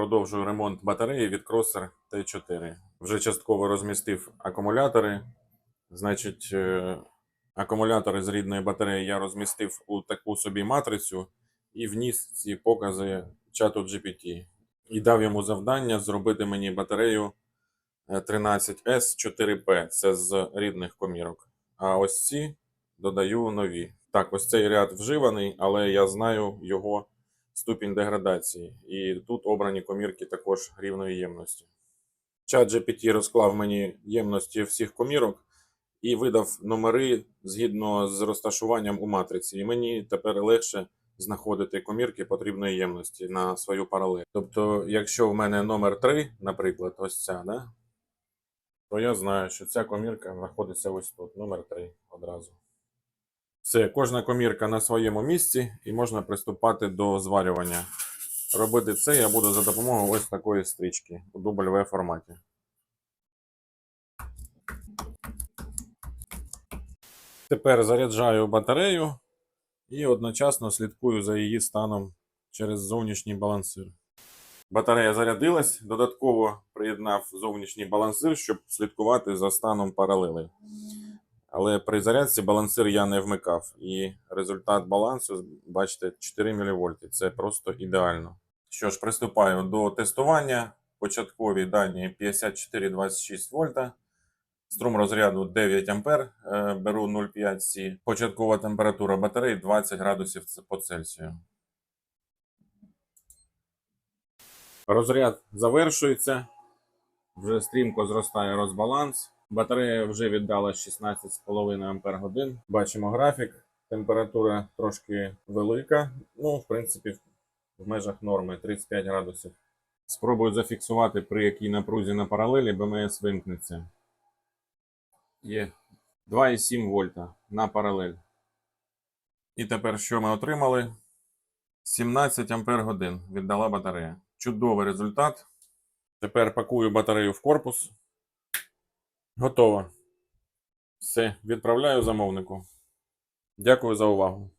продовжую ремонт батареї від Crosser T4. Вже частково розмістив акумулятори. Значить, е, акумулятори з рідної батареї я розмістив у таку собі матрицю і вніс ці покази чату GPT. І дав йому завдання зробити мені батарею е, 13S 4P. Це з рідних комірок. А ось ці додаю нові. Так, ось цей ряд вживаний, але я знаю його ступінь деградації. І тут обрані комірки також рівної ємності. Чат GPT розклав мені ємності всіх комірок і видав номери згідно з розташуванням у матриці. І мені тепер легше знаходити комірки потрібної ємності на свою паралель. Тобто, якщо в мене номер 3, наприклад, ось ця, да? то я знаю, що ця комірка знаходиться ось тут, номер 3 одразу. Все, кожна комірка на своєму місці і можна приступати до зварювання. Робити це я буду за допомогою ось такої стрічки у W форматі. Тепер заряджаю батарею і одночасно слідкую за її станом через зовнішній балансир. Батарея зарядилась, додатково приєднав зовнішній балансир, щоб слідкувати за станом паралелей. Але при зарядці балансир я не вмикав. І результат балансу, бачите, 4 мВ. Це просто ідеально. Що ж, приступаю до тестування. Початкові дані 54,26 вольта. Струм розряду 9 А, е, беру 0,5 С. Початкова температура батареї 20 градусів по Цельсію. Розряд завершується. Вже стрімко зростає розбаланс. Батарея вже віддала 16,5 Ампер годин. Бачимо графік. Температура трошки велика. Ну, в принципі, в межах норми 35 градусів. Спробую зафіксувати, при якій напрузі на паралелі БМС вимкнеться. Є 2,7 вольта на паралель. І тепер що ми отримали? 17 ампер годин віддала батарея. Чудовий результат. Тепер пакую батарею в корпус. Готово. Все, відправляю замовнику. Дякую за увагу.